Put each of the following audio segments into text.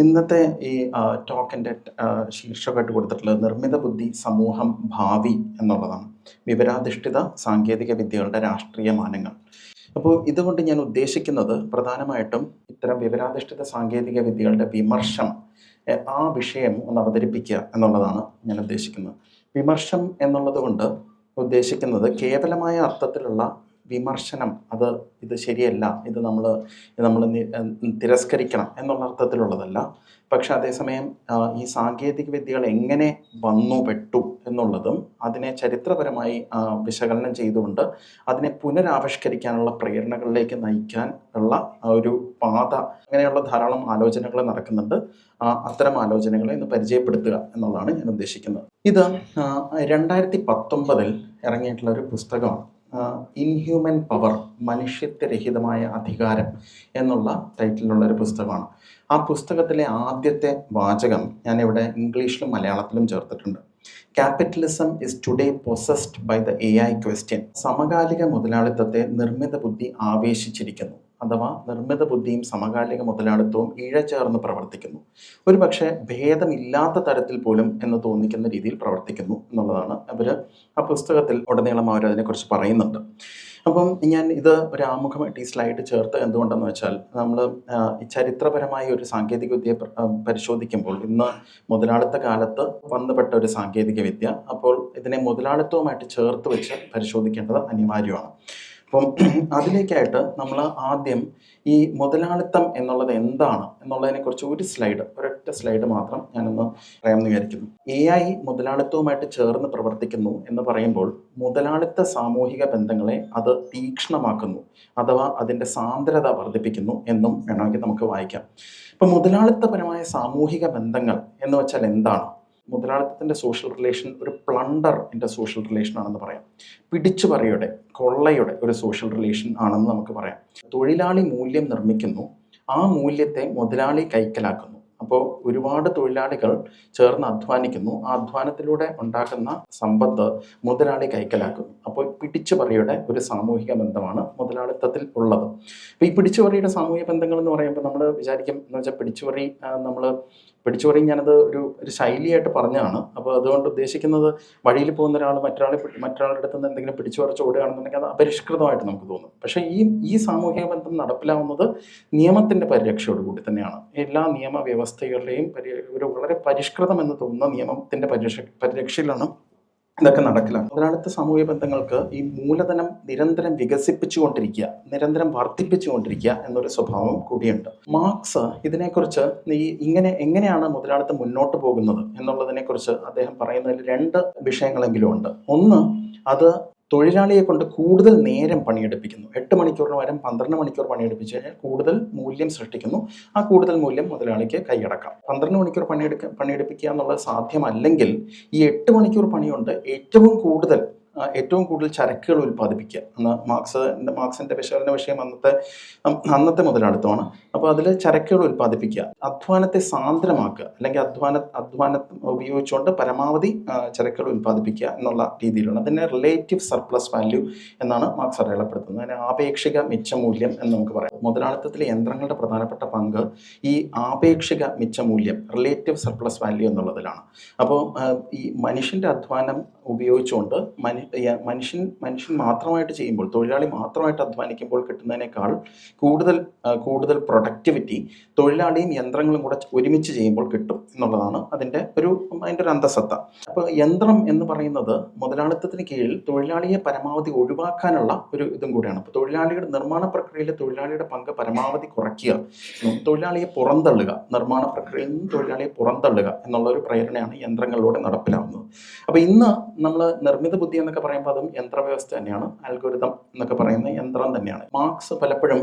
ഇന്നത്തെ ഈ ടോക്കിന്റെ ശീർഷകമായിട്ട് കൊടുത്തിട്ടുള്ളത് നിർമ്മിത ബുദ്ധി സമൂഹം ഭാവി എന്നുള്ളതാണ്. വിവരാധിഷ്ഠിത സാങ്കേതിക വിദ്യകളുടെ രാഷ്ട്രീയ മാനങ്ങൾ. അപ്പോൾ ഇതുകൊണ്ട് ഞാൻ ഉദ്ദേശിക്കുന്നത് പ്രധാനമായിട്ടും ഇത്തരം വിവരാധിഷ്ഠിത സാങ്കേതിക വിദ്യകളുടെ വിമർശം ആ വിഷയം ഒന്ന് അവതരിപ്പിക്കുക എന്നുള്ളതാണ് ഞാൻ ഉദ്ദേശിക്കുന്നത്. വിമർശം എന്നുള്ളത് കൊണ്ട് ഉദ്ദേശിക്കുന്നത് കേവലമായ അർത്ഥത്തിലുള്ള വിമർശനം അത് ഇത് ശരിയല്ല ഇത് നമ്മൾ നമ്മൾ തിരസ്കരിക്കണം എന്നുള്ള അർത്ഥത്തിലുള്ളതല്ല. പക്ഷെ അതേസമയം ഈ സാങ്കേതിക വിദ്യകൾ എങ്ങനെ വന്നു പെട്ടു എന്നുള്ളതും അതിനെ ചരിത്രപരമായി വിശകലനം ചെയ്തുകൊണ്ട് അതിനെ പുനരാവിഷ്കരിക്കാനുള്ള പ്രേരണകളിലേക്ക് നയിക്കാൻ ഉള്ള ഒരു പാത അങ്ങനെയുള്ള ധാരാളം ആലോചനകൾ നടക്കുന്നുണ്ട്. അത്തരം ആലോചനകളെ ഇന്ന് പരിചയപ്പെടുത്തുക എന്നുള്ളതാണ് ഞാൻ ഉദ്ദേശിക്കുന്നത്. ഇത് രണ്ടായിരത്തി പത്തൊമ്പതിൽ ഇറങ്ങിയിട്ടുള്ള ഒരു പുസ്തകമാണ്. ഇൻഹ്യൂമൻ പവർ മനുഷ്യത്വരഹിതമായ അധികാരം എന്നുള്ള ടൈറ്റിലുള്ള ഒരു പുസ്തകമാണ്. ആ പുസ്തകത്തിലെ ആദ്യത്തെ വാചകം ഞാനിവിടെ ഇംഗ്ലീഷിലും മലയാളത്തിലും ചേർത്തിട്ടുണ്ട്. Capitalism is today possessed by the A I question സമകാലിക മുതലാളിത്തത്തെ നിർമ്മിത ബുദ്ധി ആവേശിച്ചിരിക്കുന്നു. അഥവാ നിർമ്മിത ബുദ്ധിയും സമകാലിക മുതലാളിത്തവും ഇഴചേർന്ന് പ്രവർത്തിക്കുന്നു. ഒരു പക്ഷേ ഭേദമില്ലാത്ത തരത്തിൽ പോലും എന്ന് തോന്നിക്കുന്ന രീതിയിൽ പ്രവർത്തിക്കുന്നു എന്നുള്ളതാണ് അവർ ആ പുസ്തകത്തിൽ ഉടനീളം അവർ അതിനെക്കുറിച്ച് പറയുന്നുണ്ട്. അപ്പം ഞാൻ ഇത് ഒരു ആമുഖമായിട്ട് ഈ സ്ലൈഡ് ചേർത്ത് എന്തുകൊണ്ടെന്ന് വെച്ചാൽ നമ്മൾ ചരിത്രപരമായ ഒരു സാങ്കേതിക വിദ്യ പരിശോധിക്കുമ്പോൾ ഇന്ന് മുതലാളിത്ത കാലത്ത് വന്നുപെട്ട ഒരു സാങ്കേതിക വിദ്യ അപ്പോൾ ഇതിനെ മുതലാളിത്തവുമായിട്ട് ചേർത്ത് വെച്ച് പരിശോധിക്കേണ്ടത് അനിവാര്യമാണ്. അപ്പം അതിലേക്കായിട്ട് നമ്മൾ ആദ്യം ഈ മുതലാളിത്തം എന്നുള്ളത് എന്താണ് എന്നുള്ളതിനെക്കുറിച്ച് ഒരു സ്ലൈഡ് ഒരൊറ്റ സ്ലൈഡ് മാത്രം ഞാനൊന്ന് പറയാമെന്ന് വിചാരിക്കുന്നു. എ ഐ മുതലാളിത്തവുമായിട്ട് ചേർന്ന് പ്രവർത്തിക്കുന്നു എന്ന് പറയുമ്പോൾ മുതലാളിത്ത സാമൂഹിക ബന്ധങ്ങളെ അത് തീക്ഷ്ണമാക്കുന്നു അഥവാ അതിന്റെ സാന്ദ്രത വർദ്ധിപ്പിക്കുന്നു എന്നും വേണമെങ്കിൽ നമുക്ക് വായിക്കാം. ഇപ്പം മുതലാളിത്തപരമായ സാമൂഹിക ബന്ധങ്ങൾ എന്ന് വെച്ചാൽ എന്താണ്? മുതലാളിത്തത്തിന്റെ സോഷ്യൽ റിലേഷൻ ഒരു പ്ലണ്ടർ എന്റെ സോഷ്യൽ റിലേഷൻ ആണെന്ന് പറയാം. പിടിച്ചു പറയുടെ കൊള്ളയുടെ ഒരു സോഷ്യൽ റിലേഷൻ ആണെന്ന് നമുക്ക് പറയാം. തൊഴിലാളി മൂല്യം നിർമ്മിക്കുന്നു ആ മൂല്യത്തെ മുതലാളി കൈക്കലാക്കുന്നു. അപ്പോൾ ഒരുപാട് തൊഴിലാളികൾ ചേർന്ന് അധ്വാനിക്കുന്നു ആ അധ്വാനത്തിലൂടെ ഉണ്ടാക്കുന്ന സമ്പത്ത് മുതലാളി കൈക്കലാക്കുന്നു. അപ്പോൾ പിടിച്ചുപറിയുടെ ഒരു സാമൂഹിക ബന്ധമാണ് മുതലാളിത്തത്തിൽ ഉള്ളത്. അപ്പോൾ ഈ പിടിച്ചുപറിയുടെ സാമൂഹിക ബന്ധങ്ങൾ എന്ന് പറയുമ്പോൾ നമ്മൾ വിചാരിക്കും എന്ന് വെച്ചാൽ പിടിച്ചുപറി നമ്മൾ പിടിച്ചുപറി ഞാനത് ഒരു ഒരു ശൈലിയായിട്ട് പറഞ്ഞതാണ്. അപ്പോൾ അതുകൊണ്ട് ഉദ്ദേശിക്കുന്നത് വഴിയിൽ പോകുന്ന ഒരാൾ മറ്റൊരാളെ മറ്റൊരാളുടെ അടുത്ത് നിന്ന് എന്തെങ്കിലും പിടിച്ചു പറിച്ച് ഓടുകയാണെന്നുണ്ടെങ്കിൽ അത് അപരിഷ്കൃതമായിട്ട് നമുക്ക് തോന്നും. പക്ഷേ ഈ ഈ സാമൂഹിക ബന്ധം നടപ്പിലാവുന്നത് നിയമത്തിന്റെ പരിരക്ഷയോട് കൂടി തന്നെയാണ്. എല്ലാ നിയമവ്യവസ്ഥകളുടെയും ഒരു വളരെ പരിഷ്കൃതം എന്ന് തോന്നുന്ന നിയമത്തിന്റെ പരിരക്ഷ പരിരക്ഷയിലാണ് ഇതൊക്കെ നടക്കില്ല. മുതലാളിത്ത സാമൂഹിക ബന്ധങ്ങൾക്ക് ഈ മൂലധനം നിരന്തരം വികസിപ്പിച്ചുകൊണ്ടിരിക്കുക നിരന്തരം വർദ്ധിപ്പിച്ചുകൊണ്ടിരിക്കുക എന്നൊരു സ്വഭാവം കൂടിയുണ്ട്. മാർക്സ് ഇതിനെക്കുറിച്ച് ഈ ഇങ്ങനെ എങ്ങനെയാണ് മുതലാളിത്തം മുന്നോട്ട് പോകുന്നത് എന്നുള്ളതിനെക്കുറിച്ച് അദ്ദേഹം പറയുന്നതിൽ രണ്ട് വിഷയങ്ങളെങ്കിലും ഉണ്ട്. ഒന്ന് അത് തൊഴിലാളിയെ കൊണ്ട് കൂടുതൽ നേരം പണിയെടുപ്പിക്കുന്നു. എട്ട് മണിക്കൂറിന് പകരം പന്ത്രണ്ട് മണിക്കൂർ പണിയെടുപ്പിച്ച് കഴിഞ്ഞാൽ കൂടുതൽ മൂല്യം സൃഷ്ടിക്കുന്നു. ആ കൂടുതൽ മൂല്യം മുതലാളിക്ക് കൈയടക്കാം. പന്ത്രണ്ട് മണിക്കൂർ പണിയെടുക്ക പണിയെടുപ്പിക്കുക എന്നുള്ളത് സാധ്യമല്ലെങ്കിൽ ഈ എട്ട് മണിക്കൂർ പണിയുണ്ട് ഏറ്റവും കൂടുതൽ ഏറ്റവും കൂടുതൽ ചരക്കുകൾ ഉൽപ്പാദിപ്പിക്കുക. അന്ന് മാർക്സ് മാർക്സിന്റെ വിശകലന വിഷയം അന്നത്തെ അന്നത്തെ മുതലാളിത്തമാണ് അപ്പോൾ അതിൽ ചരക്കുകൾ ഉൽപ്പാദിപ്പിക്കുക. അധ്വാനത്തെ സാന്ദ്രമാക്കുക. അല്ലെങ്കിൽ അധ്വാന അധ്വാനം ഉപയോഗിച്ചുകൊണ്ട് പരമാവധി ചരക്കുകൾ ഉൽപ്പാദിപ്പിക്കുക എന്നുള്ള രീതിയിലാണ്. അതിനെ റിലേറ്റീവ് സർപ്ലസ് വാല്യൂ എന്നാണ് മാർക്സ് അടയാളപ്പെടുത്തുന്നത്. അതിനെ ആപേക്ഷിക മിച്ചമൂല്യം എന്ന് നമുക്ക് പറയാം. മുതലാളിത്തത്തിലെ യന്ത്രങ്ങളുടെ പ്രധാനപ്പെട്ട പങ്ക് ഈ ആപേക്ഷിക മിച്ചമൂല്യം റിലേറ്റീവ് സർപ്ലസ് വാല്യൂ എന്നുള്ളതിലാണ്. അപ്പോൾ ഈ മനുഷ്യന്റെ അധ്വാനം ഉപയോഗിച്ചുകൊണ്ട് മനുഷ്യ മനുഷ്യൻ മനുഷ്യൻ മാത്രമായിട്ട് ചെയ്യുമ്പോൾ തൊഴിലാളി മാത്രമായിട്ട് അധ്വാനിക്കുമ്പോൾ കിട്ടുന്നതിനേക്കാൾ കൂടുതൽ കൂടുതൽ പ്രൊഡക്ടിവിറ്റി തൊഴിലാളിയും യന്ത്രങ്ങളും കൂടെ ഒരുമിച്ച് ചെയ്യുമ്പോൾ കിട്ടും എന്നുള്ളതാണ് അതിന്റെ ഒരു അതിന്റെ ഒരു അന്തസത്ത. അപ്പോൾ യന്ത്രം എന്ന് പറയുന്നത് മുതലാളിത്തത്തിന് കീഴിൽ തൊഴിലാളിയെ പരമാവധി ഒഴിവാക്കാനുള്ള ഒരു ഇതും കൂടിയാണ്. അപ്പോൾ തൊഴിലാളിയുടെ നിർമ്മാണ പ്രക്രിയയിലെ തൊഴിലാളിയുടെ പങ്ക് പരമാവധി കുറയ്ക്കുക. തൊഴിലാളിയെ പുറന്തള്ളുക നിർമ്മാണ പ്രക്രിയയിൽ നിന്ന് തൊഴിലാളിയെ പുറന്തള്ളുക എന്നുള്ള ഒരു പ്രേരണയാണ് യന്ത്രങ്ങളിലൂടെ നടപ്പിലാവുന്നത്. അപ്പോൾ ഇന്ന് നമ്മൾ നിർമ്മിത ബുദ്ധി എന്നൊക്കെ പറയുമ്പോൾ അതും യന്ത്രവ്യവസ്ഥ തന്നെയാണ് അൽഗോരിതം എന്നൊക്കെ പറയുന്ന യന്ത്രം തന്നെയാണ്. മാർക്സ് പലപ്പോഴും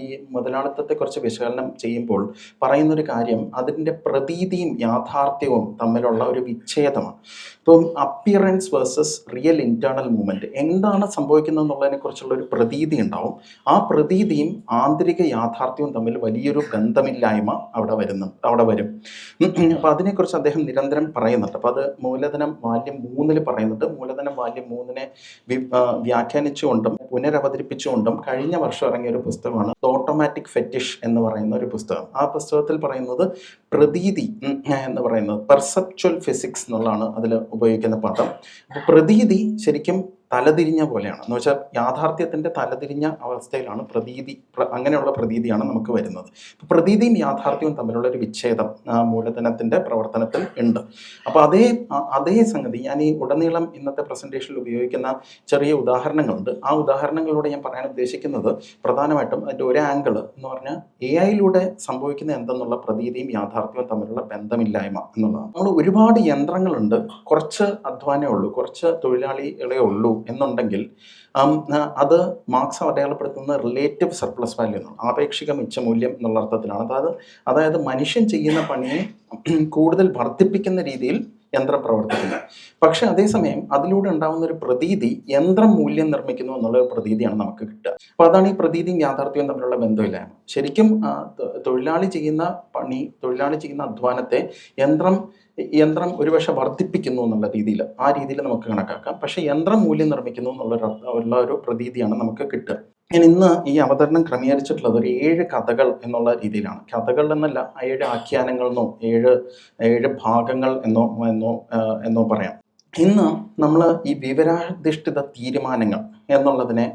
ഈ മുതലാളിത്തത്തെക്കുറിച്ച് വിശകലനം ചെയ്യുമ്പോൾ പറയുന്നൊരു കാര്യം അതിന്റെ പ്രതീതിയും യാഥാർത്ഥ്യവും തമ്മിലുള്ള ഒരു വിച്ഛേദമാണ്. ഇപ്പം appearance versus real internal movement എന്താണ് സംഭവിക്കുന്നത് എന്നുള്ളതിനെ കുറിച്ചുള്ള ഒരു പ്രതീതി ഉണ്ടാവും. ആ പ്രതീതിയും ആന്തരിക യാഥാർത്ഥ്യവും തമ്മിൽ വലിയൊരു ബന്ധമില്ലായ്മ അവിടെ വരുന്നു അവിടെ വരും. അപ്പോൾ അതിനെക്കുറിച്ച് അദ്ദേഹം നിരന്തരം പറയുന്നുണ്ട്. അപ്പോൾ അത് മൂലധനം വാല്യം മൂന്നിൽ പറയുന്നുണ്ട്. മൂലധനം വാല്യം മൂന്നിനെ വ്യാഖ്യാനിച്ചുകൊണ്ടും പുനരവതരിപ്പിച്ചുകൊണ്ടും കഴിഞ്ഞ വർഷം ഇറങ്ങിയ ഒരു പുസ്തകമാണ് ഓട്ടോമാറ്റിക് ഫെറ്റിഷ് എന്ന് പറയുന്ന ഒരു പുസ്തകം. ആ പുസ്തകത്തിൽ പറയുന്നത് പ്രതീതി എന്ന് പറയുന്നത്. പെർസെപ്ച്വൽ ഫിസിക്സ് എന്നുള്ളതാണ് അതിൽ ഉപയോഗിക്കുന്ന പദം. അപ്പോൾ പ്രതീതി ശരിക്കും തലതിരിഞ്ഞ പോലെയാണ്. എന്ന് വെച്ചാൽ യാഥാർത്ഥ്യത്തിന്റെ തലതിരിഞ്ഞ അവസ്ഥയിലാണ് പ്രതീതി പ്ര- അങ്ങനെയുള്ള പ്രതീതിയാണ് നമുക്ക് വരുന്നത്. അപ്പോൾ പ്രതീതിയും യാഥാർത്ഥ്യവും തമ്മിലുള്ള ഒരു വിച്ഛേദം മൂലധനത്തിന്റെ പ്രവർത്തനത്തിൽ ഉണ്ട്. അപ്പോൾ അതേ അതേ സംഗതി ഞാൻ ഈ ഉടനീളം ഇന്നത്തെ പ്രസന്റേഷനിൽ ഉപയോഗിക്കുന്ന ചെറിയ ഉദാഹരണങ്ങളുണ്ട്. ആ ഉദാഹരണങ്ങളിലൂടെ ഞാൻ പറയാൻ ഉദ്ദേശിക്കുന്നത് പ്രധാനമായിട്ടും അതിന്റെ ഒരു ആംഗിൾ എന്ന് പറഞ്ഞാൽ എ ഐയിലൂടെ സംഭവിക്കുന്ന എന്തെന്നുള്ള പ്രതീതിയും യാഥാർത്ഥ്യവും തമ്മിലുള്ള ബന്ധമില്ലായ്മ എന്നുള്ളതാണ്. നമ്മൾ ഒരുപാട് യന്ത്രങ്ങളുണ്ട്. കുറച്ച് അധ്വാനമേ ഉള്ളൂ. കുറച്ച് തൊഴിലാളികളെ ഉള്ളൂ. എന്നുണ്ടെങ്കിൽ അത് മാർക്സ് അടയാളപ്പെടുത്തുന്ന റിലേറ്റീവ് സർപ്ലസ് വാല്യൂ എന്നാണ്. ആപേക്ഷിക മിച്ചമൂല്യം എന്നുള്ള അർത്ഥത്തിലാണ്. അതായത് അതായത് മനുഷ്യൻ ചെയ്യുന്ന പണിയെ കൂടുതൽ വർദ്ധിപ്പിക്കുന്ന രീതിയിൽ യന്ത്രം പ്രവർത്തിക്കുന്നു. പക്ഷെ അതേസമയം അതിലൂടെ ഉണ്ടാകുന്ന ഒരു പ്രതീതി യന്ത്രം മൂല്യം നിർമ്മിക്കുന്നു എന്നുള്ള ഒരു പ്രതീതിയാണ് നമുക്ക് കിട്ടുക. അപ്പൊ അതാണ് ഈ പ്രതീതിയും യാഥാർത്ഥ്യവും തമ്മിലുള്ള ബന്ധമില്ലായ്മ. ശരിക്കും തൊഴിലാളി ചെയ്യുന്ന പണി തൊഴിലാളി ചെയ്യുന്ന അധ്വാനത്തെ യന്ത്രം യന്ത്രം ഒരുപക്ഷെ വർദ്ധിപ്പിക്കുന്നു എന്നുള്ള രീതിയിൽ ആ രീതിയിൽ നമുക്ക് കണക്കാക്കാം. പക്ഷേ യന്ത്രം മൂല്യം നിർമ്മിക്കുന്നു എന്നുള്ള ഉള്ള ഒരു പ്രതീതിയാണ് നമുക്ക് കിട്ടുക. ഞാൻ ഇന്ന് ഈ അവതരണം ക്രമീകരിച്ചിട്ടുള്ളത് ഒരു ഏഴ് കഥകൾ എന്നുള്ള രീതിയിലാണ്. കഥകൾ എന്നല്ല ഏഴ് ആഖ്യാനങ്ങൾ എന്നോ ഏഴ് ഏഴ് ഭാഗങ്ങൾ എന്നോ എന്നോ എന്നോ പറയാം. ഇന്ന് നമ്മൾ ഈ വിവരാധിഷ്ഠിത തീരുമാനങ്ങൾ എന്നുള്ളതിനെ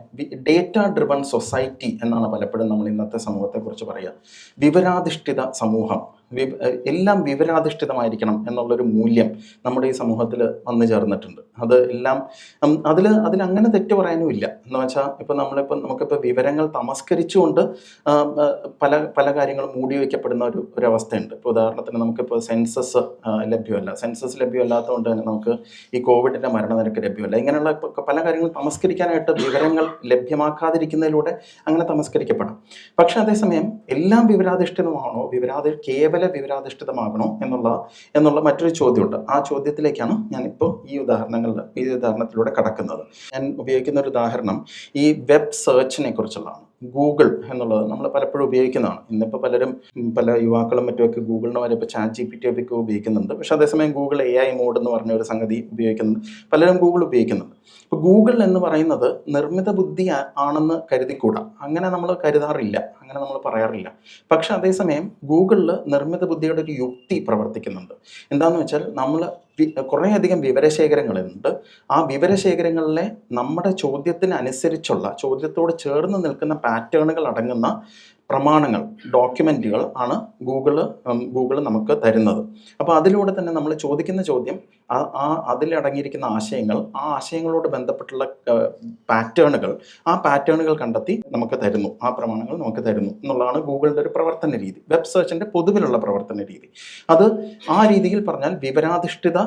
ഡേറ്റ ഡ്രിവൺ സൊസൈറ്റി എന്നാണ് പലപ്പോഴും നമ്മൾ ഇന്നത്തെ സമൂഹത്തെക്കുറിച്ച് പറയുക. വിവരാധിഷ്ഠിത സമൂഹം. എല്ലാം വിവരാധിഷ്ഠിതമായിരിക്കണം എന്നുള്ളൊരു മൂല്യം നമ്മുടെ ഈ സമൂഹത്തിൽ വന്നു ചേർന്നിട്ടുണ്ട്. അത് എല്ലാം അതിൽ അങ്ങനെ തെറ്റ് പറയാനുമില്ല എന്ന് വെച്ചാൽ ഇപ്പം നമ്മളിപ്പോൾ നമുക്കിപ്പോൾ വിവരങ്ങൾ തമസ്കരിച്ചുകൊണ്ട് പല പല കാര്യങ്ങളും മൂടി വയ്ക്കപ്പെടുന്ന ഒരു ഒരു അവസ്ഥയുണ്ട് ഇപ്പോൾ ഉദാഹരണത്തിന് നമുക്കിപ്പോൾ സെൻസസ് ലഭ്യമല്ല. സെൻസസ് ലഭ്യമല്ലാത്തതുകൊണ്ട് തന്നെ നമുക്ക് ഈ കോവിഡിന്റെ മരണനിരക്ക് ലഭ്യമല്ല. ഇങ്ങനെയുള്ള പല കാര്യങ്ങളും തമസ്കരിക്കാനായിട്ട് വിവരങ്ങൾ ലഭ്യമാക്കാതിരിക്കുന്നതിലൂടെ അങ്ങനെ തമസ്കരിക്കപ്പെടാം. പക്ഷേ അതേസമയം എല്ലാം വിവരാധിഷ്ഠിതമാണോ? വിവരാധി കേവല വിവരാധിഷ്ഠിതമാകണോ എന്നുള്ള എന്നുള്ള മറ്റൊരു ചോദ്യമുണ്ട്. ആ ചോദ്യത്തിലേക്കാണ് ഞാനിപ്പോൾ ഈ ഉദാഹരണങ്ങളിൽ ഈ ഉദാഹരണത്തിലൂടെ കടക്കുന്നത്. ഞാൻ ഉപയോഗിക്കുന്ന ഒരു ഉദാഹരണം ഈ വെബ് സെർച്ചിനെ കുറിച്ചുള്ളതാണ്. ഗൂഗിൾ എന്നുള്ളത് നമ്മൾ പലപ്പോഴും ഉപയോഗിക്കുന്നതാണ്. ഇന്നിപ്പോൾ പലരും പല യുവാക്കളും മറ്റുമൊക്കെ ഗൂഗിളിന് വരെ ഇപ്പോൾ ചാറ്റ് ജി പി ടി ഒക്കെ ഉപയോഗിക്കുന്നുണ്ട്. പക്ഷേ അതേസമയം ഗൂഗിൾ എ ഐ മോഡ് എന്ന് പറഞ്ഞ ഒരു സംഗതി ഉപയോഗിക്കുന്നുണ്ട്. പലരും ഗൂഗിൾ ഉപയോഗിക്കുന്നുണ്ട്. ഇപ്പോൾ ഗൂഗിൾ എന്ന് പറയുന്നത് നിർമ്മിത ബുദ്ധി ആണെന്ന് കരുതിക്കൂടാ. അങ്ങനെ നമ്മൾ കരുതാറില്ല. അങ്ങനെ നമ്മൾ പറയാറില്ല. പക്ഷെ അതേസമയം ഗൂഗിളിൽ നിർമ്മിത ബുദ്ധിയുടെ ഒരു യുക്തി പ്രവർത്തിക്കുന്നുണ്ട്. എന്താണെന്ന് വെച്ചാൽ നമ്മൾ കുറേയധികം വിവരശേഖരങ്ങളുണ്ട്. ആ വിവരശേഖരങ്ങളിലെ നമ്മുടെ ചോദ്യത്തിനനുസരിച്ചുള്ള ചോദ്യത്തോട് ചേർന്ന് നിൽക്കുന്ന പാറ്റേണുകൾ അടങ്ങുന്ന പ്രമാണങ്ങൾ ഡോക്യുമെന്റുകൾ ആണ് ഗൂഗിൾ ഗൂഗിൾ നമുക്ക് തരുന്നത്. അപ്പോൾ അതിലൂടെ തന്നെ നമ്മൾ ചോദിക്കുന്ന ചോദ്യം ആ അതിലടങ്ങിയിരിക്കുന്ന ആശയങ്ങൾ ആ ആശയങ്ങളോട് ബന്ധപ്പെട്ടുള്ള പാറ്റേണുകൾ ആ പാറ്റേണുകൾ കണ്ടെത്തി നമുക്ക് തരുന്നു. ആ പ്രമാണങ്ങൾ നമുക്ക് തരുന്നു എന്നുള്ളതാണ് ഗൂഗിളിന്റെ ഒരു പ്രവർത്തന രീതി. വെബ് സെർച്ചിന്റെ പൊതുവിലുള്ള പ്രവർത്തന രീതി. അത് ആ രീതിയിൽ പറഞ്ഞാൽ വിവരാധിഷ്ഠിത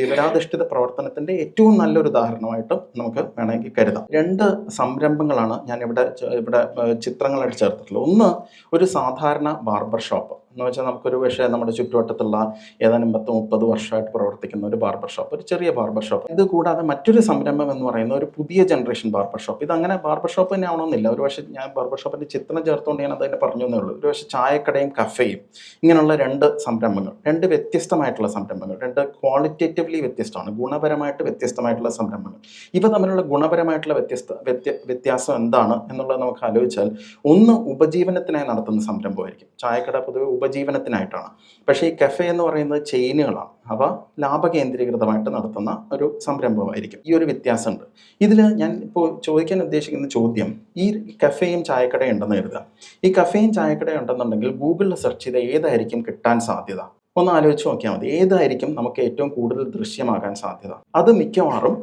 വിവരാധിഷ്ഠിത പ്രവർത്തനത്തിന്റെ ഏറ്റവും നല്ലൊരു ഉദാഹരണമായിട്ട് നമുക്ക് വേണമെങ്കിൽ കരുതാം. രണ്ട് സംരംഭങ്ങളാണ് ഞാൻ ഇവിടെ ഇവിടെ ചിത്രങ്ങളായിട്ട് ചേർത്തിട്ടുള്ളത്. ഒന്ന് ഒരു സാധാരണ ബാർബർ ഷോപ്പ്. എന്ന് വെച്ചാൽ നമുക്കൊരു പക്ഷേ നമ്മുടെ ചുറ്റുവട്ടത്തുള്ള ഏതാനും പത്ത് മുപ്പത് വർഷമായിട്ട് പ്രവർത്തിക്കുന്ന ഒരു ബാർബർ ഷോപ്പ് ഒരു ചെറിയ ബാർബർ ഷോപ്പ്. ഇത് കൂടാതെ മറ്റൊരു സംരംഭം എന്ന് പറയുന്ന ഒരു പുതിയ ജനറേഷൻ ബാർബർ ഷോപ്പ്. ഇത് അങ്ങനെ ബാർബർ ഷോപ്പ് തന്നെ ആവണമെന്നില്ല. ഒരു പക്ഷേ ഞാൻ ബാർബർ ഷോപ്പിന്റെ ചിത്രം ചേർത്തുകൊണ്ട് ഞാൻ അതിനെ പറഞ്ഞു എന്നേ ഉള്ളൂ. ഒരു പക്ഷേ ചായക്കടയും കഫേയും ഇങ്ങനെയുള്ള രണ്ട് സംരംഭങ്ങൾ രണ്ട് വ്യത്യസ്തമായിട്ടുള്ള സംരംഭങ്ങൾ രണ്ട് ക്വാളിറ്റേറ്റീവ്ലി വ്യത്യസ്തമാണ് ഗുണപരമായിട്ട് വ്യത്യസ്തമായിട്ടുള്ള സംരംഭങ്ങൾ. ഇവ തമ്മിലുള്ള ഗുണപരമായിട്ടുള്ള വ്യത്യസ്ത വ്യത്യ വ്യത്യാസം എന്താണ് എന്നുള്ളത് നമുക്ക് ആലോചിച്ചാൽ ഒന്ന് ഉപജീവനത്തിനായി നടത്തുന്ന സംരംഭമായിരിക്കും. ചായക്കട പൊതുവെ ഉപജീവനത്തിനായിട്ടാണ്. പക്ഷേ ഈ കഫേ എന്ന് പറയുന്നത് ചെയിനുകളാണ് അവ ലാഭകേന്ദ്രീകൃതമായിട്ട് നടത്തുന്ന ഒരു സംരംഭമായിരിക്കും. ഈ ഒരു വ്യത്യാസമുണ്ട്. ഇതിൽ ഞാൻ ഇപ്പോൾ ചോദിക്കാൻ ഉദ്ദേശിക്കുന്ന ചോദ്യം ഈ കഫേയും ചായക്കടയും ഉണ്ടെന്ന് കരുതുക. ഈ കഫേയും ചായക്കടയും ഉണ്ടെന്നുണ്ടെങ്കിൽ ഗൂഗിളിൽ സെർച്ച് ചെയ്ത് ഏതായിരിക്കും കിട്ടാൻ സാധ്യത? ഒന്ന് ആലോചിച്ച് നോക്കിയാൽ മതി. ഏതായിരിക്കും നമുക്ക് ഏറ്റവും കൂടുതൽ ദൃശ്യമാകാൻ സാധ്യത? അത് മിക്കവാറും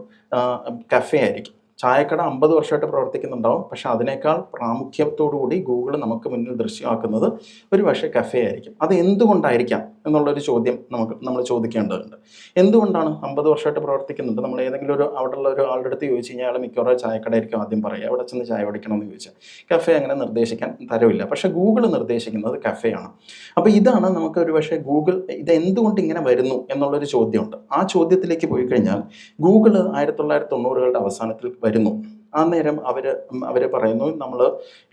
കഫേ ആയിരിക്കും. ചായക്കട അമ്പത് വർഷമായിട്ട് പ്രവർത്തിക്കുന്നുണ്ടാവും. പക്ഷെ അതിനേക്കാൾ പ്രാമുഖ്യത്തോടു കൂടി ഗൂഗിൾ നമുക്ക് മുന്നിൽ ദൃശ്യമാക്കുന്നത് ഒരു പക്ഷേ കഫേ ആയിരിക്കും. അത് എന്തുകൊണ്ടായിരിക്കാം എന്നുള്ളൊരു ചോദ്യം നമുക്ക് നമ്മൾ ചോദിക്കേണ്ടതുണ്ട്. എന്തുകൊണ്ടാണ് അമ്പത് വർഷമായിട്ട് പ്രവർത്തിക്കുന്നുണ്ട് നമ്മൾ ഏതെങ്കിലും ഒരു അവിടെയുള്ള ഒരു ആളുടെ അടുത്ത് ചോദിച്ചു കഴിഞ്ഞാൽ മിക്കവാറും ചായക്കടയായിരിക്കും ആദ്യം പറയുക. അവിടെ ചെന്ന് ചായ കുടിക്കണം എന്ന് ചോദിച്ചാൽ കഫേ അങ്ങനെ നിർദ്ദേശിക്കാൻ തരവില്ല പക്ഷേ ഗൂഗിൾ നിർദ്ദേശിക്കുന്നത് കഫേയാണ് അപ്പോൾ ഇതാണ് നമുക്ക് ഒരു പക്ഷേ ഗൂഗിൾ ഇത് എന്തുകൊണ്ട് ഇങ്ങനെ വരുന്നു എന്നുള്ളൊരു ചോദ്യമുണ്ട്. ആ ചോദ്യത്തിലേക്ക് പോയി കഴിഞ്ഞാൽ ഗൂഗിൾ ആയിരത്തി തൊള്ളായിരത്തി തൊണ്ണൂറുകളുടെ അവസാനത്തിൽ വരുന്നു. ആ നേരം അവർ അവർ പറയുന്നു നമ്മൾ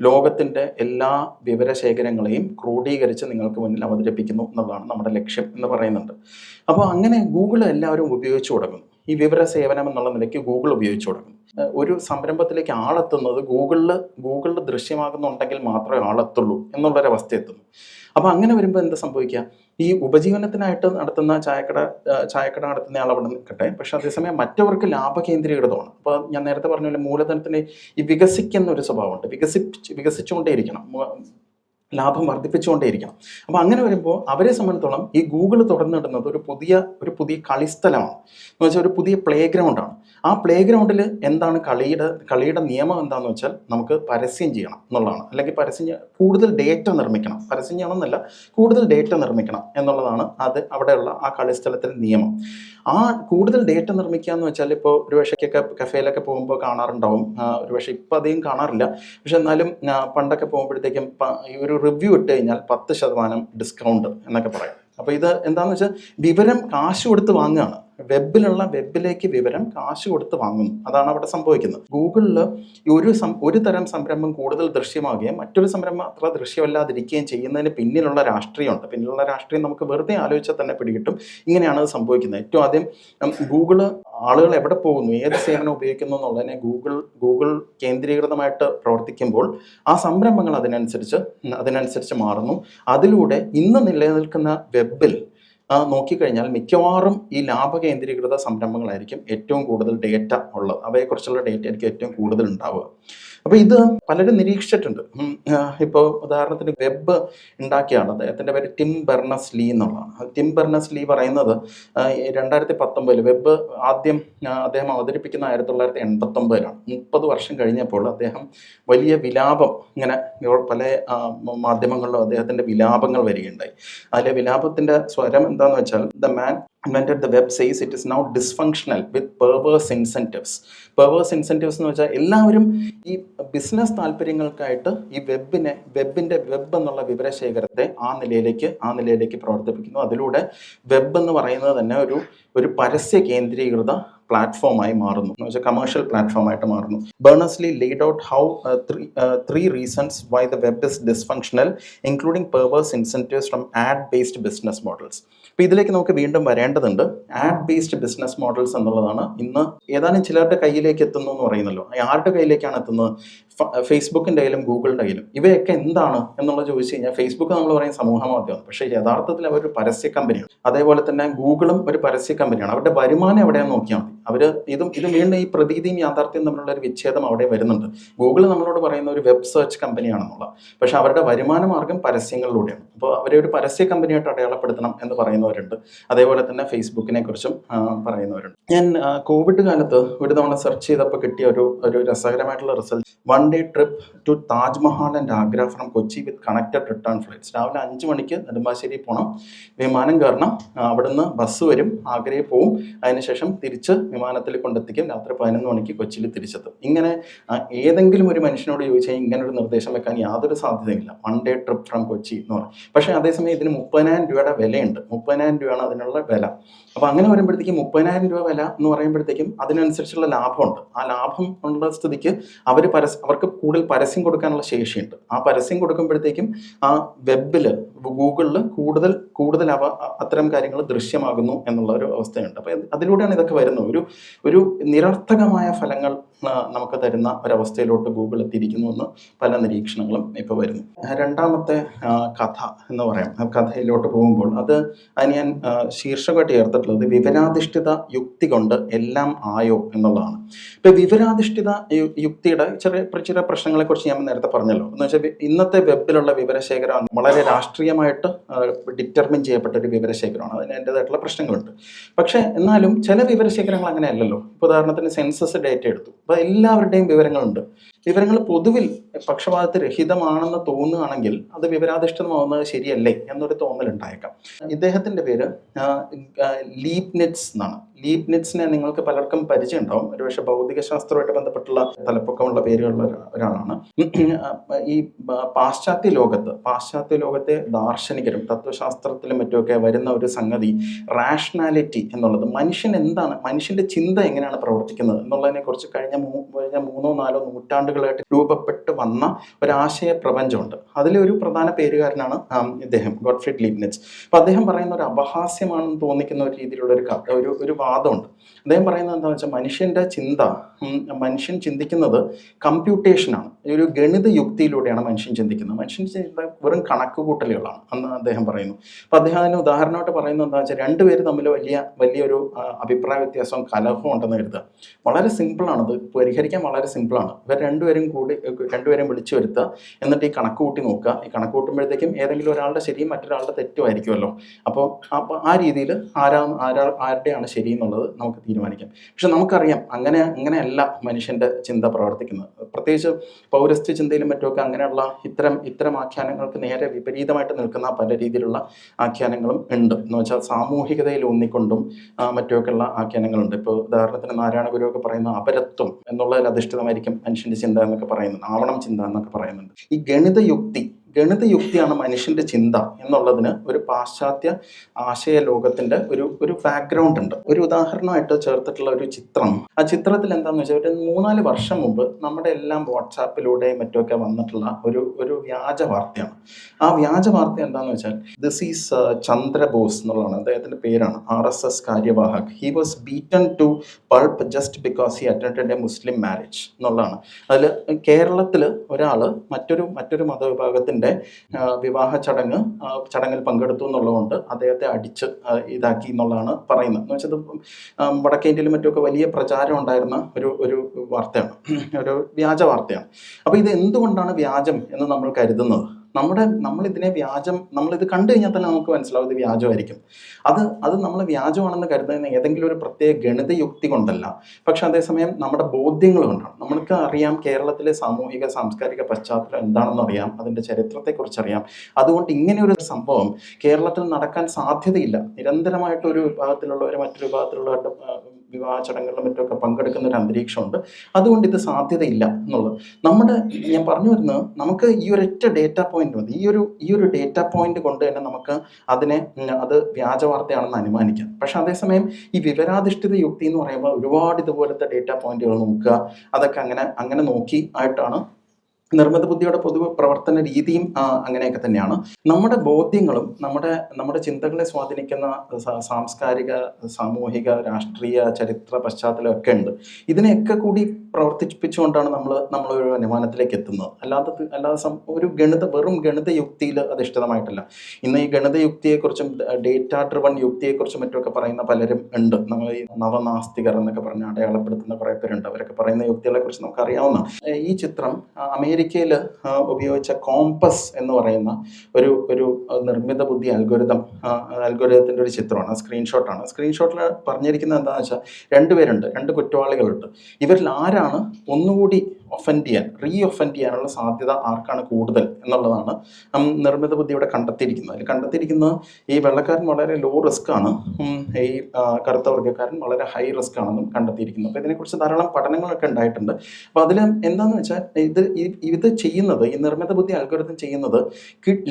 ലോകത്തിന്റെ എല്ലാ വിവരശേഖരങ്ങളെയും ക്രോഡീകരിച്ച് നിങ്ങൾക്ക് മുന്നിൽ അവതരിപ്പിക്കുന്നു എന്നുള്ളതാണ് നമ്മുടെ ലക്ഷ്യം എന്ന് പറയുന്നുണ്ട്. അപ്പോൾ അങ്ങനെ ഗൂഗിൾ എല്ലാവരും ഉപയോഗിച്ചു തുടങ്ങുന്നു. ഈ വിവര സേവനം എന്നുള്ള നിലയ്ക്ക് ഗൂഗിൾ ഉപയോഗിച്ചു തുടങ്ങും ഒരു സംരംഭത്തിലേക്ക് ആളെത്തുന്നത് ഗൂഗിളിൽ ഗൂഗിളിൽ ദൃശ്യമാകുന്നുണ്ടെങ്കിൽ മാത്രമേ ആളെത്തുള്ളൂ എന്നുള്ളൊരവസ്ഥ എത്തുന്നു. അപ്പോൾ അങ്ങനെ വരുമ്പോൾ എന്താ സംഭവിക്കുക? ഈ ഉപജീവനത്തിനായിട്ട് നടത്തുന്ന ചായക്കട ചായക്കട നടത്തുന്ന ആൾ അവിടെ നിൽക്കട്ടെ. പക്ഷെ അതേസമയം മറ്റവർക്ക് ലാഭ കേന്ദ്രീകൃതമാണ് അപ്പോൾ ഞാൻ നേരത്തെ പറഞ്ഞ പോലെ മൂലധനത്തിന്റെ ഈ വികസിക്കുന്ന ഒരു സ്വഭാവമുണ്ട്. വികസിപ്പിച്ച് വികസിച്ചുകൊണ്ടേയിരിക്കണം. ലാഭം വർദ്ധിപ്പിച്ചുകൊണ്ടേയിരിക്കണം. അപ്പോൾ അങ്ങനെ വരുമ്പോൾ അവരെ സംബന്ധിച്ചോളം ഈ ഗൂഗിൾ തുറന്നിടുന്നത് ഒരു പുതിയ ഒരു പുതിയ കളിസ്ഥലമാണ്. എന്ന് വെച്ചാൽ ഒരു പുതിയ പ്ലേ ഗ്രൗണ്ടാണ് ആ പ്ലേ ഗ്രൗണ്ടിൽ എന്താണ് കളിയുടെ കളിയുടെ നിയമം എന്താണെന്ന് വെച്ചാൽ നമുക്ക് പരസ്യം ചെയ്യണം എന്നുള്ളതാണ്. അല്ലെങ്കിൽ പരസ്യം കൂടുതൽ ഡേറ്റ നിർമ്മിക്കണം. പരസ്യം ചെയ്യണമെന്നല്ല കൂടുതൽ ഡേറ്റ നിർമ്മിക്കണം എന്നുള്ളതാണ് അത് അവിടെയുള്ള ആ കളിസ്ഥലത്തിന്റെ നിയമം. ആ കൂടുതൽ ഡേറ്റ നിർമ്മിക്കുക എന്ന് വെച്ചാൽ ഇപ്പോൾ ഒരു പക്ഷേക്കൊക്കെ കഫേയിലൊക്കെ പോകുമ്പോൾ കാണാറുണ്ടാവും. ഒരു പക്ഷേ ഇപ്പം അധികം കാണാറില്ല. പക്ഷെ എന്നാലും പണ്ടൊക്കെ പോകുമ്പോഴത്തേക്കും ഈ ഒരു റിവ്യൂ ഇട്ട് കഴിഞ്ഞാൽ പത്ത് ശതമാനം ഡിസ്കൗണ്ട് എന്നൊക്കെ പറയാം. അപ്പോൾ ഇത് എന്താണെന്ന് വെച്ചാൽ വിവരം കാശ് കൊടുത്ത് വാങ്ങുകയാണ്. വെബിലുള്ള വെബിലേക്ക് വിവരം കാശ് കൊടുത്ത് വാങ്ങുന്നു അതാണ് അവിടെ സംഭവിക്കുന്നത്. ഗൂഗിളിൽ ഒരു ഒരു തരം സംരംഭം കൂടുതൽ ദൃശ്യമാവുകയും മറ്റൊരു സംരംഭം അത്ര ദൃശ്യമല്ലാതിരിക്കുകയും ചെയ്യുന്നതിന് പിന്നിലുള്ള രാഷ്ട്രീയമുണ്ട്. പിന്നിലുള്ള രാഷ്ട്രീയം നമുക്ക് വെറുതെ ആലോചിച്ചാൽ തന്നെ പിടികിട്ടും. ഇങ്ങനെയാണ് അത് സംഭവിക്കുന്നത്. ഏറ്റവും ആദ്യം ഗൂഗിൾ ആളുകൾ എവിടെ പോകുന്നു ഏത് സേവനം ഉപയോഗിക്കുന്നു എന്നുള്ളതിനെ ഗൂഗിൾ ഗൂഗിൾ കേന്ദ്രീകൃതമായിട്ട് പ്രവർത്തിക്കുമ്പോൾ ആ സംരംഭങ്ങൾ അതിനനുസരിച്ച് അതിനനുസരിച്ച് മാറുന്നു. അതിലൂടെ ഇന്ന് നിലനിൽക്കുന്ന വെബിൽ നോക്കിക്കഴിഞ്ഞാൽ മിക്കവാറും ഈ ലാഭകേന്ദ്രീകൃത സംരംഭങ്ങളായിരിക്കും ഏറ്റവും കൂടുതൽ ഡേറ്റ ഉള്ളത്. അവയെക്കുറിച്ചുള്ള ഡേറ്റ ആയിരിക്കും ഏറ്റവും കൂടുതൽ ഉണ്ടാവുക. അപ്പോൾ ഇത് പലരും നിരീക്ഷിച്ചിട്ടുണ്ട്. ഇപ്പോൾ ഉദാഹരണത്തിന് വെബ് ഉണ്ടാക്കിയാണ് ആൾ അദ്ദേഹത്തിന്റെ പേര് ടിം ബെർണസ് ലീ എന്നുള്ളതാണ്. ടിം ബെർണസ് ലീ പറയുന്നത് രണ്ടായിരത്തി പത്തൊമ്പതിൽ വെബ് ആദ്യം അദ്ദേഹം അവതരിപ്പിക്കുന്ന ആയിരത്തി തൊള്ളായിരത്തി എൺപത്തൊമ്പതിലാണ് മുപ്പത് വർഷം കഴിഞ്ഞപ്പോൾ അദ്ദേഹം വലിയ വിലാപം ഇങ്ങനെ പല മാധ്യമങ്ങളിലും അദ്ദേഹത്തിന്റെ വിലാപങ്ങൾ വരികയുണ്ടായി. അതിലെ വിലാപത്തിന്റെ സ്വരം എന്താണെന്ന് വെച്ചാൽ the man invented the web says it is now dysfunctional with perverse incentives perverse incentives എന്ന് വെച്ചാൽ എല്ലാവരും ഈ ബിസിനസ് താല്പര്യങ്ങൾക്കായിട്ട് ഈ വെബിനെ വെബിന്റെ വെബ് എന്നുള്ള വിവരശേഖരത്തെ ആ നിലയിലേക്ക് ആ നിലയിലേക്ക് പ്രവർത്തിപ്പിക്കുന്നു. അതിലൂടെ വെബ് എന്ന് പറയുന്നത് തന്നെ ഒരു ഒരു പരസ്യ കേന്ദ്രീകൃത പ്ലാറ്റ്ഫോമായി മാറുന്നു. എന്ന് വെച്ചാൽ കമേഴ്ഷ്യൽ പ്ലാറ്റ്ഫോമായിട്ട് മാറുന്നു. Berners Lee laid out how three three reasons why the web is dysfunctional including perverse incentives from ad based business models അപ്പോൾ ഇതിലേക്ക് നമുക്ക് വീണ്ടും വരേണ്ടതുണ്ട് ആഡ് ബേസ്ഡ് ബിസിനസ് മോഡൽസ് എന്നുള്ളതാണ്. ഇന്ന് ഏതാനും ചിലരുടെ കയ്യിലേക്ക് എത്തുന്നു എന്ന് പറയുന്നല്ലോ. ആരുടെ കയ്യിലേക്കാണ് എത്തുന്നത്? ഫേസ്ബുക്കിന്റെ കയ്യിലും ഗൂഗിളിന്റെ കയ്യിലും. ഇവയൊക്കെ എന്താണ് എന്നുള്ളത് ചോദിച്ചു കഴിഞ്ഞാൽ ഫേസ്ബുക്ക് നമ്മൾ പറയും സമൂഹ മാധ്യമമാണ്. പക്ഷേ യഥാർത്ഥത്തിൽ അവർ ഒരു പരസ്യ കമ്പനിയാണ് അതേപോലെ തന്നെ ഗൂഗിളും ഒരു പരസ്യ കമ്പനിയാണ് അവരുടെ വരുമാനം എവിടെയാണെന്ന് നോക്കിയാൽ മതി. അവർ ഇതും ഇത് വീണ്ടും ഈ പ്രതീതിയും യാഥാർത്ഥ്യം തമ്മിലുള്ള ഒരു വിച്ഛേദം അവിടെ വരുന്നുണ്ട്. ഗൂഗിൾ നമ്മളോട് പറയുന്ന ഒരു വെബ് സെർച്ച് കമ്പനിയാണെന്നുള്ള. പക്ഷേ അവരുടെ വരുമാന മാർഗം പരസ്യങ്ങളിലൂടെയാണ്. അപ്പോൾ അവരെ ഒരു പരസ്യ കമ്പനിയായിട്ട് അടയാളപ്പെടുത്തണം എന്ന് പറയുന്നവരുണ്ട്. അതേപോലെ തന്നെ ഫേസ്ബുക്കിനെ കുറിച്ചും പറയുന്നവരുണ്ട്. ഞാൻ കോവിഡ് കാലത്ത് ഒരു തവണ സെർച്ച് ചെയ്തപ്പോൾ കിട്ടിയ ഒരു ഒരു രസകരമായിട്ടുള്ള result. One day trip to Taj Mahal and Agra from Kochi with connected return flights. രാവിലെ അഞ്ച് മണിക്ക് നെടുമ്പാശ്ശേരി പോകണം വിമാനം കയറണം. അവിടുന്ന് ബസ് വരും. ആഗ്രയിൽ പോവും. അതിനുശേഷം തിരിച്ച് വിമാനത്തിൽ കൊണ്ടെത്തിക്കും. രാത്രി പതിനൊന്ന് മണിക്ക് കൊച്ചിയിൽ തിരിച്ചെത്തും. ഇങ്ങനെ ഏതെങ്കിലും ഒരു മനുഷ്യനോട് ചോദിച്ചാൽ ഇങ്ങനെ ഒരു നിർദ്ദേശം വെക്കാൻ യാതൊരു സാധ്യതയില്ല. One day trip from Kochi എന്ന് പറയും. പക്ഷേ അതേസമയം ഇതിന് മുപ്പതിനായിരം രൂപയുടെ വിലയുണ്ട്. മുപ്പതിനായിരം രൂപയാണ് അതിനുള്ള വില. അപ്പോൾ അങ്ങനെ വരുമ്പോഴത്തേക്കും മുപ്പതിനായിരം രൂപ വില എന്ന് പറയുമ്പോഴത്തേക്കും അതിനനുസരിച്ചുള്ള ലാഭമുണ്ട്. ആ ലാഭം ഉള്ള സ്ഥിതിക്ക് അവർ പരസ്യം അവർക്ക് കൂടുതൽ പരസ്യം കൊടുക്കാനുള്ള ശേഷിയുണ്ട്. ആ പരസ്യം കൊടുക്കുമ്പോഴത്തേക്കും ആ വെബിൽ ഗൂഗിളിൽ കൂടുതൽ കൂടുതൽ അവ അത്തരം കാര്യങ്ങൾ ദൃശ്യമാകുന്നു എന്നുള്ള ഒരു അവസ്ഥയുണ്ട്. അപ്പോൾ അതിലൂടെയാണ് ഇതൊക്കെ വരുന്നത്. ഒരു ഒരു നിരർത്ഥകമായ ഫലങ്ങൾ നമുക്ക് തരുന്ന ഒരവസ്ഥയിലോട്ട് ഗൂഗിൾ എത്തിയിരിക്കുന്നു എന്ന് പല നിരീക്ഷണങ്ങളും ഇപ്പോൾ വരുന്നു. രണ്ടാമത്തെ കഥ എന്ന് പറയാം. കഥയിലോട്ട് പോകുമ്പോൾ അത് അതിന് ഞാൻ ശീർഷകമായിട്ട് ചേർത്തിട്ടുള്ളത് വിവരാധിഷ്ഠിത യുക്തി കൊണ്ട് എല്ലാം ആയോ എന്നുള്ളതാണ്. ഇപ്പോൾ വിവരാധിഷ്ഠിത യുക്തിയുടെ ചെറിയ ചെറിയ പ്രശ്നങ്ങളെക്കുറിച്ച് ഞാൻ നേരത്തെ പറഞ്ഞല്ലോ. എന്ന് വെച്ചാൽ ഇന്നത്തെ വെബിലുള്ള വിവരശേഖരം വളരെ രാഷ്ട്രീയമായിട്ട് ഡിറ്റർമിൻ ചെയ്യപ്പെട്ട ഒരു വിവരശേഖരമാണ്. അതിന് അതിന്റെതായിട്ടുള്ള പ്രശ്നങ്ങളുണ്ട്. പക്ഷേ എന്നാലും ചില വിവരശേഖരങ്ങൾ അങ്ങനെയല്ലല്ലോ. ഉദാഹരണത്തിന് സെൻസസ് ഡേറ്റ എടുത്തു. എല്ലാവരുടെയും വിവരങ്ങളുണ്ട്. വിവരങ്ങൾ പൊതുവിൽ പക്ഷപാതത്തിൽ രഹിതമാണെന്ന് തോന്നുകയാണെങ്കിൽ അത് വിവരാധിഷ്ഠിതമാവുന്നത് ശരിയല്ലേ എന്നൊരു തോന്നലുണ്ടായേക്കാം. ഇദ്ദേഹത്തിന്റെ പേര് ലീപ്നിറ്റ്സ് എന്നാണ്. ലീപ്നിറ്റ്സിനെ നിങ്ങൾക്ക് പലർക്കും പരിചയം ഉണ്ടാവും ഒരുപക്ഷെ ഭൗതിക ശാസ്ത്രവുമായിട്ട് ബന്ധപ്പെട്ടുള്ള തലപ്പൊക്കമുള്ള പേരുകളുള്ള ഒരാളാണ്. ഈ പാശ്ചാത്യ ലോകത്ത് പാശ്ചാത്യ ലോകത്തെ ദാർശനികരും തത്വശാസ്ത്രത്തിലും മറ്റുമൊക്കെ വരുന്ന ഒരു സംഗതി റാഷണാലിറ്റി എന്നുള്ളത്. മനുഷ്യൻ എന്താണ് മനുഷ്യന്റെ ചിന്ത എങ്ങനെയാണ് പ്രവർത്തിക്കുന്നത് എന്നുള്ളതിനെ കുറിച്ച് കഴിഞ്ഞ കഴിഞ്ഞ മൂന്നോ നാലോ നൂറ്റാണ്ടുകൾ നൂറ്റാണ്ടുകളായിട്ട് രൂപപ്പെട്ട് വന്ന ഒരാശയ പ്രപഞ്ചമുണ്ട്. അതിലെ ഒരു പ്രധാന പേരുകാരനാണ് ഇദ്ദേഹം ഗോഡ്ഫ്രിഡ് ലീബ്നിറ്റ്സ്. അപ്പോൾ അദ്ദേഹം പറയുന്ന ഒരു അപഹാസ്യമാണെന്ന് തോന്നിക്കുന്ന ഒരു രീതിയിലുള്ള ഒരു ഒരു ഒരു വാദമുണ്ട്. അദ്ദേഹം പറയുന്നത് എന്താണെന്ന് വെച്ചാൽ മനുഷ്യന്റെ ചിന്ത മനുഷ്യൻ ചിന്തിക്കുന്നത് കമ്പ്യൂട്ടേഷനാണ്. ഒരു ഗണിത യുക്തിയിലൂടെയാണ് മനുഷ്യൻ ചിന്തിക്കുന്നത്. മനുഷ്യൻ ചിന്ത വെറും കണക്കുകൂട്ടലുകളാണ് എന്ന് അദ്ദേഹം പറയുന്നു. അപ്പോൾ അദ്ദേഹം അതിന് ഉദാഹരണമായിട്ട് പറയുന്നത് എന്താ വെച്ചാൽ രണ്ടുപേര് തമ്മിൽ വലിയ വലിയൊരു അഭിപ്രായ വ്യത്യാസവും കലഹവും ഉണ്ടെന്ന് കരുതുക. വളരെ സിമ്പിളാണ് അത് പരിഹരിക്കാൻ വളരെ സിമ്പിളാണ് ഇവർ രണ്ടുപേരും കൂടി രണ്ടുപേരും വിളിച്ചു വരുത്തുക. എന്നിട്ട് ഈ കണക്ക് കൂട്ടി നോക്കുക. ഈ കണക്ക് കൂട്ടുമ്പോഴത്തേക്കും ഏതെങ്കിലും ഒരാളുടെ ശരിയും മറ്റൊരാളുടെ തെറ്റുമായിരിക്കുമല്ലോ അപ്പോൾ അപ്പോൾ ആ രീതിയിൽ ആരാ ആരാ ആരുടെയാണ് ശരി എന്നുള്ളത് നമുക്ക് തീരുമാനിക്കാം. പക്ഷെ നമുക്കറിയാം അങ്ങനെ അങ്ങനെയല്ല മനുഷ്യന്റെ ചിന്ത പ്രവർത്തിക്കുന്നത്. പ്രത്യേകിച്ച് പൗരസ്ത്യ ചിന്തയിലും മറ്റുമൊക്കെ അങ്ങനെയുള്ള ഇത്തരം ഇത്തരം ആഖ്യാനങ്ങൾക്ക് നേരെ വിപരീതമായിട്ട് നിൽക്കുന്ന പല രീതിയിലുള്ള ആഖ്യാനങ്ങളും ഉണ്ട്. എന്ന് വെച്ചാൽ സാമൂഹികതയിൽ ഊന്നിക്കൊണ്ടും മറ്റുമൊക്കെയുള്ള ആഖ്യാനങ്ങളുണ്ട്. ഇപ്പോൾ ഉദാഹരണത്തിന് നാരായണ ഗുരുവൊക്കെ പറയുന്ന അപരത്വം എന്നുള്ളതിൽ അധിഷ്ഠിതമായിരിക്കും മനുഷ്യന്റെ ചിന്ത. എന്നൊക്കെ പറയുന്നുണ്ട് ആവണം ചിന്ത എന്നൊക്കെ പറയുന്നുണ്ട്. ഈ ഗണിത യുക്തി ഗണിത യുക്തിയാണ് മനുഷ്യന്റെ ചിന്ത എന്നുള്ളതിന് ഒരു പാശ്ചാത്യ ആശയ ലോകത്തിന്റെ ഒരു ഒരു ബാക്ക്ഗ്രൗണ്ട് ഉണ്ട്. ഒരു ഉദാഹരണമായിട്ട് ചേർത്തിട്ടുള്ള ഒരു ചിത്രം. ആ ചിത്രത്തിൽ എന്താണെന്ന് വെച്ചാൽ ഒരു മൂന്നാൽ വർഷം മുമ്പ് നമ്മുടെ എല്ലാം വാട്സാപ്പിലൂടെയും മറ്റുമൊക്കെ വന്നിട്ടുള്ള ഒരു ഒരു വ്യാജ വാർത്തയാണ് ആ വ്യാജ വാർത്ത എന്താണെന്ന് വെച്ചാൽ ദിസ് ഈസ് ചന്ദ്രബോസ് എന്നുള്ളതാണ്. അദ്ദേഹത്തിന്റെ പേരാണ്. R S S കാര്യവാഹക്. He was beaten to pulp just because he attend a Muslim marriage എന്നുള്ളതാണ്. അതിൽ കേരളത്തിൽ ഒരാൾ മറ്റൊരു മറ്റൊരു മതവിഭാഗത്തിന്റെ വിവാഹ ചടങ്ങ് ചടങ്ങിൽ പങ്കെടുത്തു എന്നുള്ളതുകൊണ്ട് അദ്ദേഹത്തെ അടിച്ച് ഇതാക്കി എന്നുള്ളതാണ് പറയുന്നത്. എന്ന് വെച്ചാൽ വടക്കേ ഇന്ത്യയിലും മറ്റുമൊക്കെ വലിയ പ്രചാരം ഉണ്ടായിരുന്ന ഒരു ഒരു വാർത്തയാണ്. ഒരു വ്യാജ വാർത്തയാണ്. അപ്പോൾ ഇത് എന്തുകൊണ്ടാണ് വ്യാജം എന്ന് നമ്മൾ കരുതുന്നത്? നമ്മുടെ നമ്മൾ ഇതിനെ വ്യാജം ഇത് കണ്ടു കഴിഞ്ഞാൽ തന്നെ നമുക്ക് മനസ്സിലാവും ഇത് വ്യാജമായിരിക്കും. അത് അത് നമ്മൾ വ്യാജമാണെന്ന് കരുതുന്ന ഏതെങ്കിലും ഒരു പ്രത്യേക ഗണിത യുക്തി കൊണ്ടല്ല. പക്ഷെ അതേസമയം നമ്മുടെ ബോധ്യങ്ങൾ കൊണ്ടാണ്. നമ്മൾക്ക് അറിയാം കേരളത്തിലെ സാമൂഹിക സാംസ്കാരിക പശ്ചാത്തലം എന്താണെന്ന് അറിയാം അതിന്റെ ചരിത്രത്തെക്കുറിച്ച് അറിയാം. അതുകൊണ്ട് ഇങ്ങനെ ഒരു സംഭവം കേരളത്തിൽ നടക്കാൻ സാധ്യതയില്ല. നിരന്തരമായിട്ട് ഒരു വിഭാഗത്തിലുള്ളവർ മറ്റൊരു വിഭാഗത്തിലുള്ളവരുടെ വിവാഹ ചടങ്ങുകളിലും മറ്റുമൊക്കെ പങ്കെടുക്കുന്ന ഒരു അന്തരീക്ഷമുണ്ട്. അതുകൊണ്ട് ഇത് സാധ്യതയില്ല എന്നുള്ളത്. നമ്മുടെ ഞാൻ പറഞ്ഞു വരുന്നത് നമുക്ക് ഈ ഒരൊറ്റ ഡേറ്റ പോയിന്റ് മതി. ഈ ഒരു ഈ ഒരു ഡേറ്റ പോയിന്റ് കൊണ്ട് തന്നെ നമുക്ക് അതിനെ അത് വ്യാജ വാർത്തയാണെന്ന് അനുമാനിക്കാം. പക്ഷെ അതേസമയം ഈ വിവരാധിഷ്ഠിത യുക്തി എന്ന് പറയുമ്പോൾ ഒരുപാട് ഇതുപോലത്തെ ഡേറ്റ പോയിന്റുകൾ നോക്കുക. അതൊക്കെ അങ്ങനെ അങ്ങനെ നോക്കി ആയിട്ടാണ് നിർമ്മിത ബുദ്ധിയുടെ പൊതുവെ പ്രവർത്തന രീതിയും അങ്ങനെയൊക്കെ തന്നെയാണ്. നമ്മുടെ ബോധ്യങ്ങളും നമ്മുടെ നമ്മുടെ ചിന്തകളെ സ്വാധീനിക്കുന്ന സാംസ്കാരിക സാമൂഹിക രാഷ്ട്രീയ ചരിത്ര പശ്ചാത്തലം ഒക്കെ ഉണ്ട്. ഇതിനെയൊക്കെ കൂടി പ്രവർത്തിപ്പിച്ചുകൊണ്ടാണ് നമ്മൾ ഒരു അനുമാനത്തിലേക്ക് എത്തുന്നത്. അല്ലാതെ അല്ലാതെ ഒരു ഗണിത വെറും ഗണിത യുക്തിയിൽ അധിഷ്ഠിതമായിട്ടല്ല ഇന്ന് ഈ ഗണിത യുക്തിയെക്കുറിച്ചും ഡേറ്റ ഡ്രിവൺ യുക്തിയെക്കുറിച്ചും മറ്റുമൊക്കെ പറയുന്ന പലരും ഉണ്ട്. നമ്മൾ ഈ നവനാസ്തികർ എന്നൊക്കെ പറഞ്ഞ് അടയാളപ്പെടുത്തുന്ന കുറേ പേരുണ്ട്. അവരൊക്കെ പറയുന്ന യുക്തികളെക്കുറിച്ച് നമുക്കറിയാവുന്ന ഈ ചിത്രം അമേരിക്കയിൽ ഉപയോഗിച്ച കോമ്പസ് എന്ന് പറയുന്ന ഒരു ഒരു നിർമ്മിത ബുദ്ധി അൽഗോരിതം അൽഗോരിതത്തിന്റെ ഒരു ചിത്രമാണ് സ്ക്രീൻഷോട്ടാണ്. സ്ക്രീൻഷോട്ടിൽ പറഞ്ഞിരിക്കുന്നത് എന്താണെന്ന് വെച്ചാൽ രണ്ടുപേരുണ്ട് രണ്ട് കുറ്റവാളികളുണ്ട്. ഇവരിൽ ആരാണ് ഒന്നുകൂടി ഒഫൻഡ് ചെയ്യാൻ റീ ഒഫൻഡ് ചെയ്യാനുള്ള സാധ്യത ആർക്കാണ് കൂടുതൽ എന്നുള്ളതാണ് നിർമ്മിത ബുദ്ധി ഇവിടെ കണ്ടെത്തിയിരിക്കുന്നത്. അതിൽ കണ്ടെത്തിയിരിക്കുന്നത് ഈ വെള്ളക്കാരൻ വളരെ ലോ റിസ്ക് ആണ്. ഈ കറുത്ത വർഗക്കാരൻ വളരെ ഹൈ റിസ്ക് ആണെന്നും കണ്ടെത്തിയിരിക്കുന്നു. അപ്പോൾ ഇതിനെക്കുറിച്ച് ധാരാളം പഠനങ്ങളൊക്കെ ഉണ്ടായിട്ടുണ്ട്. അപ്പോൾ അതിൽ എന്താണെന്ന് വെച്ചാൽ ഇത് ഇത് ചെയ്യുന്നത് ഈ നിർമ്മിത ബുദ്ധി അൽഗോരിതം ചെയ്യുന്നത്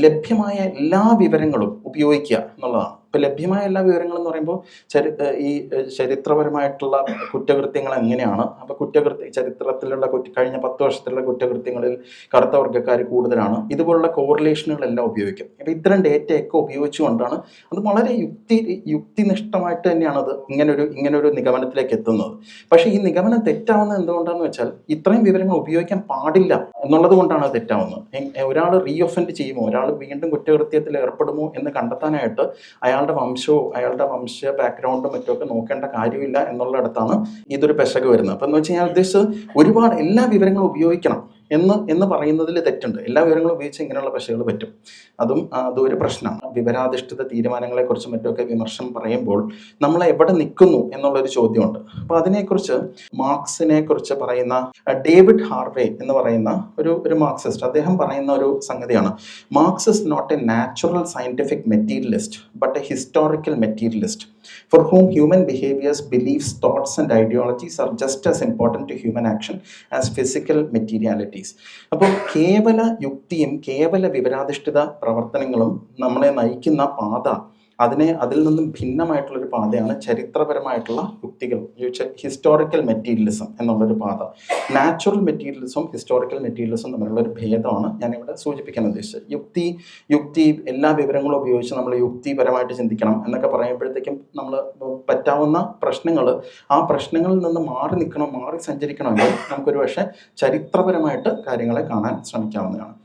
ലഭ്യമായ എല്ലാ വിവരങ്ങളും ഉപയോഗിക്കുക എന്നുള്ളതാണ്. ഇപ്പോൾ ലഭ്യമായ എല്ലാ വിവരങ്ങളെന്ന് പറയുമ്പോൾ ചരി ഈ ചരിത്രപരമായിട്ടുള്ള കുറ്റകൃത്യങ്ങൾ എങ്ങനെയാണ്? അപ്പോൾ കുറ്റകൃത്യ ചരിത്രത്തിലുള്ള കുറ്റ കഴിഞ്ഞ പത്ത് വർഷത്തിലുള്ള കുറ്റകൃത്യങ്ങളിൽ കറുത്ത വർഗക്കാർ കൂടുതലാണ്. ഇതുപോലുള്ള കോറിലേഷനുകളെല്ലാം ഉപയോഗിക്കും. അപ്പോൾ ഇത്തരം ഡേറ്റയൊക്കെ ഉപയോഗിച്ചുകൊണ്ടാണ് അത് വളരെ യുക്തി യുക്തിനിഷ്ഠമായിട്ട് തന്നെയാണ് അത് ഇങ്ങനൊരു ഇങ്ങനൊരു നിഗമനത്തിലേക്ക് എത്തുന്നത്. പക്ഷേ ഈ നിഗമനം തെറ്റാവുന്നത് എന്തുകൊണ്ടാണെന്ന് വെച്ചാൽ ഇത്രയും വിവരങ്ങൾ ഉപയോഗിക്കാൻ പാടില്ല. എന്നുള്ളത് കൊണ്ടാണ് അത് തെറ്റാവുന്നത്. ഒരാൾ റീ ഒഫൻഡ് ചെയ്യുമോ? ഒരാൾ വീണ്ടും കുറ്റകൃത്യത്തിൽ ഏർപ്പെടുമോ എന്ന് കണ്ടെത്താനായിട്ട് അയാളുടെ വംശവും അയാളുടെ വംശ ബാക്ക്ഗ്രൗണ്ടും മറ്റുമൊക്കെ നോക്കേണ്ട കാര്യമില്ല എന്നുള്ളിടത്താണ് ഇതൊരു പെശക് വരുന്നത്. അപ്പം എന്ന് വെച്ച് കഴിഞ്ഞാൽ ഉദ്ദേശിച്ചത് ഒരുപാട് എല്ലാ വിവരങ്ങളും ഉപയോഗിക്കണം. എന്ന് എന്ന് പറയുന്നതിൽ തെറ്റുണ്ട്. എല്ലാ വിവരങ്ങളും ഉപയോഗിച്ച് ഇങ്ങനെയുള്ള പ്രശ്നങ്ങൾ പറ്റും. അതും അതൊരു പ്രശ്നമാണ് വിവരാധിഷ്ഠിത തീരുമാനങ്ങളെക്കുറിച്ച് മറ്റുമൊക്കെ വിമർശനം പറയുമ്പോൾ നമ്മൾ എവിടെ നിൽക്കുന്നു എന്നുള്ളൊരു ചോദ്യമുണ്ട്. അപ്പോൾ അതിനെക്കുറിച്ച് മാർക്സിനെ കുറിച്ച് പറയുന്ന ഡേവിഡ് ഹാർവേ എന്ന് പറയുന്ന ഒരു ഒരു മാർക്സിസ്റ്റ് അദ്ദേഹം പറയുന്ന ഒരു സംഗതിയാണ്. Marx is not a natural scientific materialist but a historical materialist. For whom human behaviors, beliefs, thoughts, and ideologies are just as important to human action as physical materialities. അപ്പോൾ കേവല യുക്തിയും കേവല വിവരാധിഷ്ഠിത പ്രവർത്തനങ്ങളും നമ്മളെ നയിക്കുന്ന പാത അതിനെ അതിൽ നിന്നും ഭിന്നമായിട്ടുള്ളൊരു പാതയാണ് ചരിത്രപരമായിട്ടുള്ള യുക്തികൾ. ഹിസ്റ്റോറിക്കൽ മെറ്റീരിയലിസം എന്നുള്ളൊരു പാത. നാച്ചുറൽ മെറ്റീരിയലിസവും ഹിസ്റ്റോറിക്കൽ മെറ്റീരിയലിസവും തമ്മിലുള്ള ഒരു ഭേദമാണ് ഞാനിവിടെ സൂചിപ്പിക്കാൻ ഉദ്ദേശിച്ചത്. യുക്തി യുക്തി എല്ലാ വിവരങ്ങളും ഉപയോഗിച്ച് നമ്മൾ യുക്തിപരമായിട്ട് ചിന്തിക്കണം എന്നൊക്കെ പറയുമ്പോഴത്തേക്കും നമ്മൾ പറ്റാവുന്ന പ്രശ്നങ്ങൾ ആ പ്രശ്നങ്ങളിൽ നിന്ന് മാറി നിൽക്കണം മാറി സഞ്ചരിക്കണമെങ്കിൽ നമുക്കൊരു പക്ഷേ ചരിത്രപരമായിട്ട് കാര്യങ്ങളെ കാണാൻ ശ്രമിക്കാവുന്നതാണ്.